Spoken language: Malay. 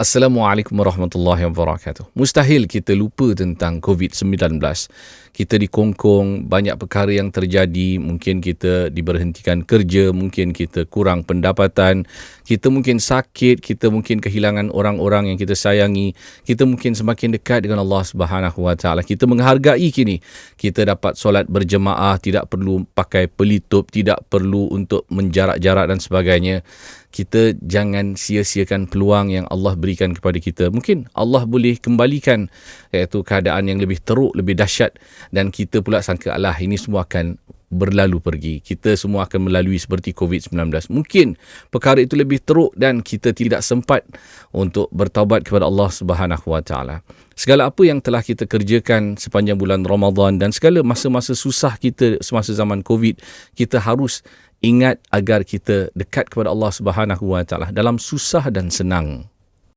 Assalamualaikum warahmatullahi wabarakatuh. Mustahil kita lupa tentang COVID-19. Kita dikongkong banyak perkara yang terjadi, mungkin kita diberhentikan kerja, mungkin kita kurang pendapatan, kita mungkin sakit, kita mungkin kehilangan orang-orang yang kita sayangi, kita mungkin semakin dekat dengan Allah Subhanahu Wa Taala. Kita menghargai kini kita dapat solat berjemaah, tidak perlu pakai pelitup, tidak perlu untuk menjarak-jarak dan sebagainya kita jangan sia-siakan peluang yang Allah berikan kepada kita. Mungkin Allah boleh kembalikan iaitu keadaan yang lebih teruk, lebih dahsyat dan kita pula sangka Allah ini semua akan berlalu pergi. Kita semua akan melalui seperti COVID-19. Mungkin perkara itu lebih teruk dan kita tidak sempat untuk bertaubat kepada Allah Subhanahu Wa Taala. Segala apa yang telah kita kerjakan sepanjang bulan Ramadan dan segala masa-masa susah kita semasa zaman COVID, kita harus ingat agar kita dekat kepada Allah Subhanahu Wa Taala dalam susah dan senang.